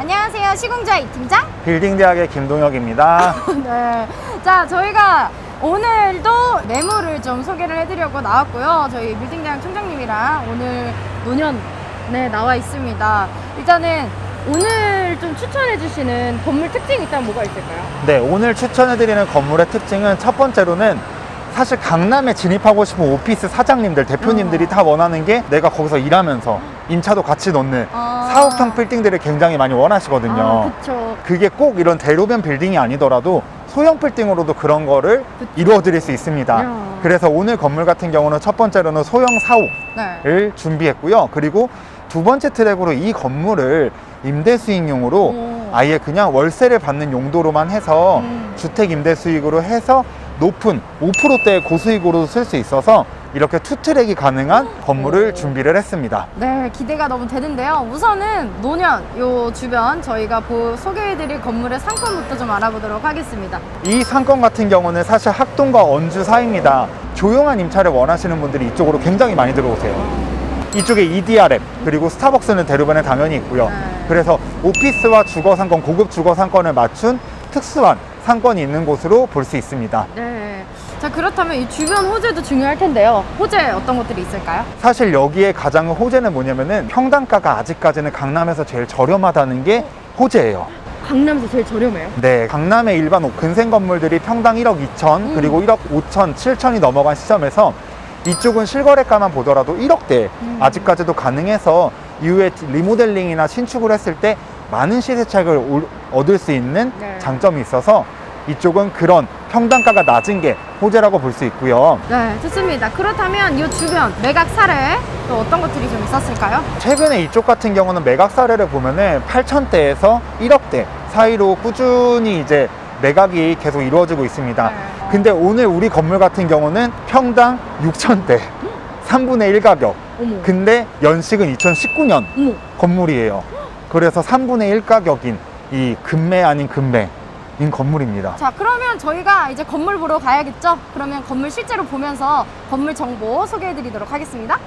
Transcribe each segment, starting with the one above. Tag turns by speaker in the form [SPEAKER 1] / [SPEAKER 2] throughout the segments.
[SPEAKER 1] 안녕하세요. 시공자 이팀장.
[SPEAKER 2] 빌딩대학의 김동혁입니다.
[SPEAKER 1] 네. 자, 저희가 오늘도 매물을 좀 소개를 해드리려고 나왔고요. 저희 빌딩대학 총장님이랑 오늘 노년에 나와 있습니다. 일단은 오늘 좀 추천해주시는 건물 특징이 있다면 뭐가 있을까요?
[SPEAKER 2] 네, 오늘 추천해드리는 건물의 특징은 첫 번째로는 사실 강남에 진입하고 싶은 오피스 사장님들, 대표님들이
[SPEAKER 1] 음.
[SPEAKER 2] 다 원하는 게 내가 거기서 일하면서 인차도 같이 넣는
[SPEAKER 1] 아.
[SPEAKER 2] 사옥형 빌딩들을 굉장히 많이 원하시거든요.
[SPEAKER 1] 아, 그쵸.
[SPEAKER 2] 그게 꼭 이런 대로변 빌딩이 아니더라도 소형 빌딩으로도 그런 거를
[SPEAKER 1] 그쵸.
[SPEAKER 2] 이루어 드릴 수 있습니다.
[SPEAKER 1] 야.
[SPEAKER 2] 그래서 오늘 건물 같은 경우는 첫 번째로는 소형
[SPEAKER 1] 네.
[SPEAKER 2] 사옥을 준비했고요. 그리고 두 번째 트랙으로 이 건물을 임대 수익용으로
[SPEAKER 1] 오.
[SPEAKER 2] 아예 그냥 월세를 받는 용도로만 해서
[SPEAKER 1] 음.
[SPEAKER 2] 주택 임대 수익으로 해서 높은 5%대 고수익으로 쓸 수 있어서 이렇게 투 트랙이 가능한 건물을
[SPEAKER 1] 오.
[SPEAKER 2] 준비를 했습니다.
[SPEAKER 1] 네, 기대가 너무 되는데요. 우선은 노년 요 주변 저희가 보, 소개해드릴 건물의 상권부터 좀 알아보도록 하겠습니다.
[SPEAKER 2] 이 상권 같은 경우는 사실 학동과 언주 사이입니다. 조용한 임차를 원하시는 분들이 이쪽으로 굉장히 많이 들어오세요. 이쪽에 EDRM 그리고 스타벅스는 대로변에 당연히 있고요.
[SPEAKER 1] 네.
[SPEAKER 2] 그래서 오피스와 주거 상권, 고급 주거 상권을 맞춘 특수한 상권이 있는 곳으로 볼 수 있습니다.
[SPEAKER 1] 네. 자, 그렇다면 이 주변 호재도 중요할 텐데요. 호재 어떤 것들이 있을까요?
[SPEAKER 2] 사실 여기에 가장 호재는 뭐냐면은 평당가가 아직까지는 강남에서 제일 저렴하다는 게 호재예요.
[SPEAKER 1] 강남에서 제일 저렴해요.
[SPEAKER 2] 네, 강남의 일반 근생 건물들이 평당 1억 2천
[SPEAKER 1] 음.
[SPEAKER 2] 그리고 1억 5천, 7천이 넘어간 시점에서 이쪽은 실거래가만 보더라도 1억대
[SPEAKER 1] 음.
[SPEAKER 2] 아직까지도 가능해서 이후에 리모델링이나 신축을 했을 때 많은 시세 차익을 올- 얻을 수 있는
[SPEAKER 1] 네.
[SPEAKER 2] 장점이 있어서 이쪽은 그런 평당가가 낮은 게 호재라고 볼 수 있고요.
[SPEAKER 1] 네, 좋습니다. 그렇다면 이 주변 매각 사례 또 어떤 것들이 좀 있었을까요?
[SPEAKER 2] 최근에 이쪽 같은 경우는 매각 사례를 보면은 8천대에서 1억대 사이로 꾸준히 이제 매각이 계속 이루어지고 있습니다.
[SPEAKER 1] 네.
[SPEAKER 2] 근데 오늘 우리 건물 같은 경우는 평당 6천대 3분의 1 가격.
[SPEAKER 1] 어머.
[SPEAKER 2] 근데 연식은 2019년
[SPEAKER 1] 어머.
[SPEAKER 2] 건물이에요. 그래서 3분의 1 가격인 이 금매 아닌 금매 인 건물입니다.
[SPEAKER 1] 자, 그러면 저희가 이제 건물 보러 가야겠죠? 그러면 건물 실제로 보면서 건물 정보 소개해 드리도록 하겠습니다.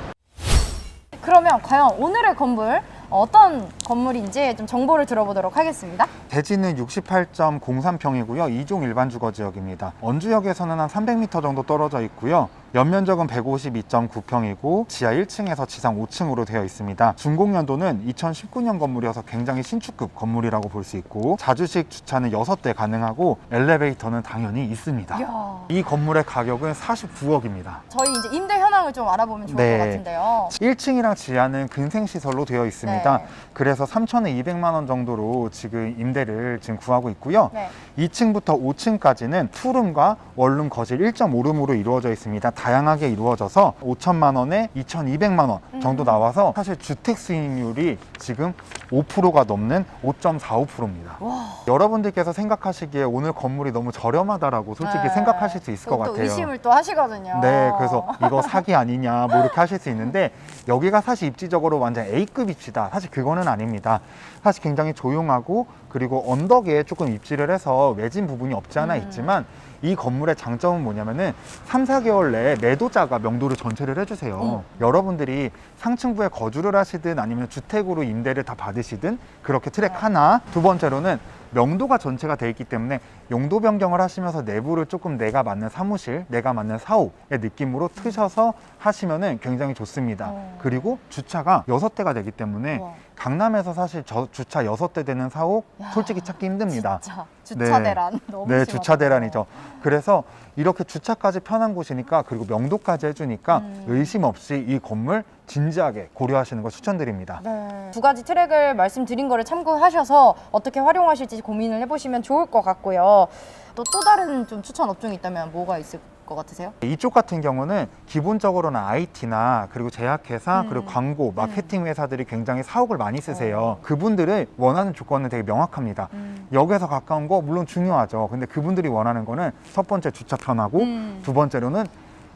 [SPEAKER 1] 그러면 과연 오늘의 건물 어떤 건물인지 좀 정보를 들어보도록 하겠습니다.
[SPEAKER 2] 대지는 68.03평이고요. 2종 일반 주거 지역입니다. 언주역에서는 한 300m 정도 떨어져 있고요. 연면적은 152.9평이고 지하 1층에서 지상 5층으로 되어 있습니다. 준공연도는 2019년 건물이어서 굉장히 신축급 건물이라고 볼 수 있고 자주식 주차는 6대 가능하고 엘리베이터는 당연히 있습니다.
[SPEAKER 1] 이야.
[SPEAKER 2] 이 건물의 가격은 49억입니다.
[SPEAKER 1] 저희 이제 임대 현황을 좀 알아보면 좋을
[SPEAKER 2] 네.
[SPEAKER 1] 것 같은데요.
[SPEAKER 2] 1층이랑 지하는 근생시설로 되어 있습니다.
[SPEAKER 1] 네.
[SPEAKER 2] 그래서 3,200만 원 정도로 지금 임대를 지금 구하고 있고요.
[SPEAKER 1] 네.
[SPEAKER 3] 2층부터 5층까지는 투룸과 원룸 거실 1.5룸으로 이루어져 있습니다. 다양하게 이루어져서 5천만 원에 2,200만 원 정도
[SPEAKER 1] 음.
[SPEAKER 3] 나와서 사실 주택 수익률이 지금 5%가 넘는 5.45%입니다.
[SPEAKER 1] 와.
[SPEAKER 3] 여러분들께서 생각하시기에 오늘 건물이 너무 저렴하다라고 솔직히
[SPEAKER 1] 네.
[SPEAKER 3] 생각하실 수 있을 것
[SPEAKER 1] 또
[SPEAKER 3] 같아요.
[SPEAKER 1] 의심을 또 하시거든요.
[SPEAKER 3] 네, 그래서 이거 사기 아니냐 뭐 이렇게 하실 수 있는데 여기가 사실 입지적으로 완전 A급 입지다. 사실 그거는 아닙니다. 사실 굉장히 조용하고 그리고 언덕에 조금 입지를 해서 외진 부분이 없지 않아
[SPEAKER 1] 음.
[SPEAKER 3] 있지만 이 건물의 장점은 뭐냐면은 3, 4개월 내에 매도자가 명도를 전체를 해주세요.
[SPEAKER 1] 어머.
[SPEAKER 3] 여러분들이 상층부에 거주를 하시든 아니면 주택으로 임대를 다 받으시든 그렇게 트랙
[SPEAKER 1] 네.
[SPEAKER 3] 하나. 두 번째로는 명도가 전체가 돼 있기 때문에 용도 변경을 하시면서 내부를 조금 내가 맞는 사무실, 내가 맞는 사옥의 느낌으로 트셔서 하시면은 굉장히 좋습니다.
[SPEAKER 1] 어.
[SPEAKER 3] 그리고 주차가 여섯 대가 되기 때문에
[SPEAKER 1] 우와.
[SPEAKER 3] 강남에서 사실 저 주차 여섯 대 되는 사옥
[SPEAKER 1] 야,
[SPEAKER 3] 솔직히 찾기 힘듭니다.
[SPEAKER 1] 진짜 주차
[SPEAKER 3] 네.
[SPEAKER 1] 대란 너무
[SPEAKER 3] 네. 주차 대란이죠. 그래서 이렇게 주차까지 편한 곳이니까 그리고 명도까지 해주니까
[SPEAKER 1] 음.
[SPEAKER 3] 의심 없이 이 건물 진지하게 고려하시는 걸 추천드립니다.
[SPEAKER 1] 네. 두 가지 트랙을 말씀드린 거를 참고하셔서 어떻게 활용하실지 고민을 해보시면 좋을 것 같고요. 또 또 다른 좀 추천 업종이 있다면 뭐가 있을 것 같으세요?
[SPEAKER 3] 이쪽 같은 경우는 기본적으로는 IT나 그리고 제약회사
[SPEAKER 1] 음.
[SPEAKER 3] 그리고 광고 마케팅 회사들이 굉장히 사옥을 많이 쓰세요. 그분들의 원하는 조건은 되게 명확합니다.
[SPEAKER 1] 음.
[SPEAKER 3] 역에서 가까운 거 물론 중요하죠. 근데 그분들이 원하는 거는 첫 번째 주차 편하고
[SPEAKER 1] 음.
[SPEAKER 3] 두 번째로는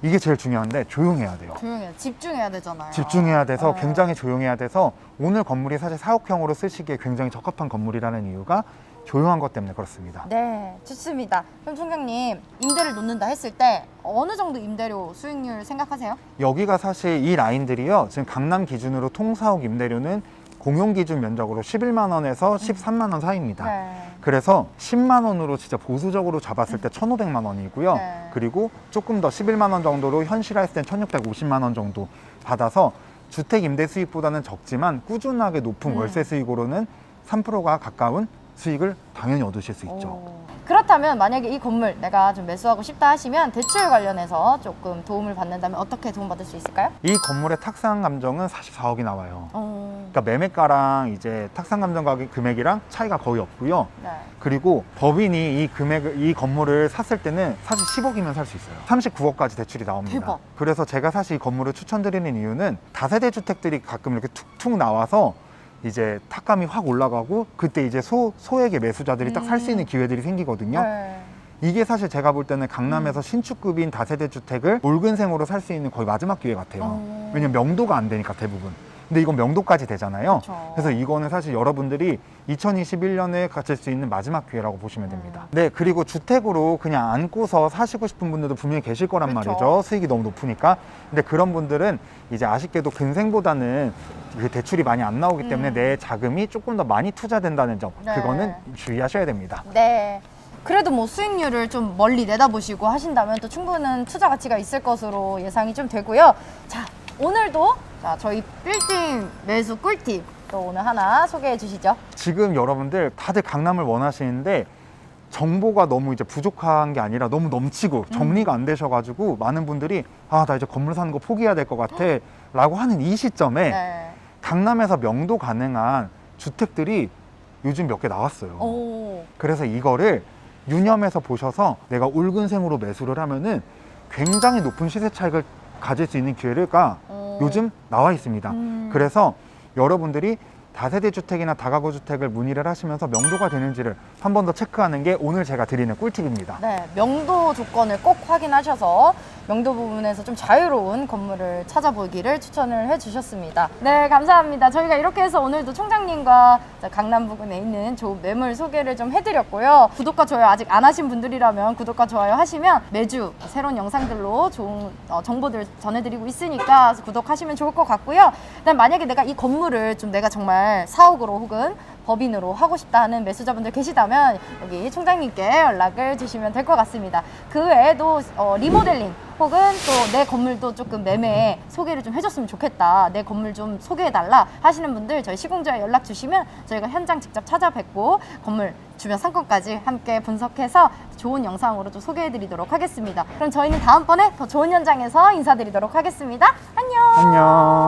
[SPEAKER 3] 이게 제일 중요한데 조용해야 돼요.
[SPEAKER 1] 조용해 집중해야 되잖아요.
[SPEAKER 3] 집중해야 돼서
[SPEAKER 1] 네.
[SPEAKER 3] 굉장히 조용해야 돼서 오늘 건물이 사실 사옥형으로 쓰시기에 굉장히 적합한 건물이라는 이유가 조용한 것 때문에 그렇습니다.
[SPEAKER 1] 네, 좋습니다. 그럼 총장님 임대를 놓는다 했을 때 어느 정도 임대료 수익률 생각하세요?
[SPEAKER 3] 여기가 사실 이 라인들이요. 지금 강남 기준으로 통사옥 임대료는 공용 기준 면적으로 11만 원에서 13만 원 사이입니다.
[SPEAKER 1] 네.
[SPEAKER 3] 그래서 10만 원으로 진짜 보수적으로 잡았을 때 1,500만 원이고요.
[SPEAKER 1] 네.
[SPEAKER 3] 그리고 조금 더 11만 원 정도로 현실화했을 땐 1,650만 원 정도 받아서 주택 임대 수익보다는 적지만 꾸준하게 높은
[SPEAKER 1] 음.
[SPEAKER 3] 월세 수익으로는 3%가 가까운 수익을 당연히 얻으실 수 있죠.
[SPEAKER 1] 오. 그렇다면 만약에 이 건물 내가 좀 매수하고 싶다 하시면 대출 관련해서 조금 도움을 받는다면 어떻게 도움받을 수 있을까요?
[SPEAKER 3] 이 건물의 탁상 감정은 44억이 나와요.
[SPEAKER 1] 어.
[SPEAKER 3] 그러니까 매매가랑 이제 탁상 감정 가격 금액이랑 차이가 거의 없고요.
[SPEAKER 1] 네.
[SPEAKER 3] 그리고 법인이 이 금액을 이 건물을 샀을 때는 사실 10억이면 살 수 있어요. 39억까지 대출이 나옵니다.
[SPEAKER 1] 대박.
[SPEAKER 3] 그래서 제가 사실 이 건물을 추천드리는 이유는 다세대 주택들이 가끔 이렇게 툭툭 나와서 이제 탁감이 확 올라가고 그때 이제 소 소액의 매수자들이 딱 살 수 있는 기회들이 생기거든요.
[SPEAKER 1] 네.
[SPEAKER 3] 이게 사실 제가 볼 때는 강남에서 신축급인 다세대 주택을 올근생으로 살 수 있는 거의 마지막 기회 같아요.
[SPEAKER 1] 어.
[SPEAKER 3] 왜냐면 명도가 안 되니까 대부분. 근데 이건 명도까지 되잖아요.
[SPEAKER 1] 그쵸.
[SPEAKER 3] 그래서 이거는 사실 여러분들이 2021년에 가질 수 있는 마지막 기회라고 보시면 됩니다. 네, 그리고 주택으로 그냥 안고서 사시고 싶은 분들도 분명히 계실 거란
[SPEAKER 1] 그쵸.
[SPEAKER 3] 말이죠. 수익이 너무 높으니까. 근데 그런 분들은 이제 아쉽게도 근생보다는 그 대출이 많이 안 나오기 때문에
[SPEAKER 1] 음.
[SPEAKER 3] 내 자금이 조금 더 많이 투자된다는 점.
[SPEAKER 1] 네.
[SPEAKER 3] 그거는 주의하셔야 됩니다.
[SPEAKER 1] 네. 그래도 뭐 수익률을 좀 멀리 내다보시고 하신다면 또 충분한 투자 가치가 있을 것으로 예상이 좀 되고요. 자, 오늘도 자, 저희 빌딩 매수 꿀팁 또 오늘 하나 소개해 주시죠.
[SPEAKER 3] 지금 여러분들 다들 강남을 원하시는데 정보가 너무 이제 부족한 게 아니라 너무 넘치고 정리가 안 되셔가지고 많은 분들이 아 나 이제 건물 사는 거 포기해야 될 것 같아 라고 하는 이 시점에
[SPEAKER 1] 네.
[SPEAKER 3] 강남에서 명도 가능한 주택들이 요즘 몇 개 나왔어요
[SPEAKER 1] 오.
[SPEAKER 3] 그래서 이거를 유념해서 보셔서 내가 울근생으로 매수를 하면은 굉장히 높은 시세 차익을 가질 수 있는 기회가
[SPEAKER 1] 오.
[SPEAKER 3] 요즘 나와 있습니다
[SPEAKER 1] 음.
[SPEAKER 3] 그래서 여러분들이 다세대 주택이나 다가구 주택을 문의를 하시면서 명도가 되는지를 한 번 더 체크하는 게 오늘 제가 드리는 꿀팁입니다.
[SPEAKER 1] 네, 명도 조건을 꼭 확인하셔서 명도 부분에서 좀 자유로운 건물을 찾아보기를 추천을 해주셨습니다. 네, 감사합니다. 저희가 이렇게 해서 오늘도 총장님과 자, 강남 부근에 있는 좋은 매물 소개를 좀 해드렸고요. 구독과 좋아요 아직 안 하신 분들이라면 구독과 좋아요 하시면 매주 새로운 영상들로 좋은 어, 정보들 전해드리고 있으니까 구독하시면 좋을 것 같고요. 만약에 내가 이 건물을 좀 내가 정말 사옥으로 혹은 법인으로 하고 싶다 하는 매수자분들 계시다면 여기 총장님께 연락을 주시면 될 것 같습니다. 그 외에도 어, 리모델링 혹은 또 내 건물도 조금 매매 소개를 좀 해줬으면 좋겠다. 내 건물 좀 소개해달라 하시는 분들 저희 시공자에 연락 주시면 저희가 현장 직접 찾아뵙고 건물 주변 상권까지 함께 분석해서 좋은 영상으로 좀 소개해드리도록 하겠습니다. 그럼 저희는 다음번에 더 좋은 현장에서 인사드리도록 하겠습니다. 안녕!
[SPEAKER 3] 안녕.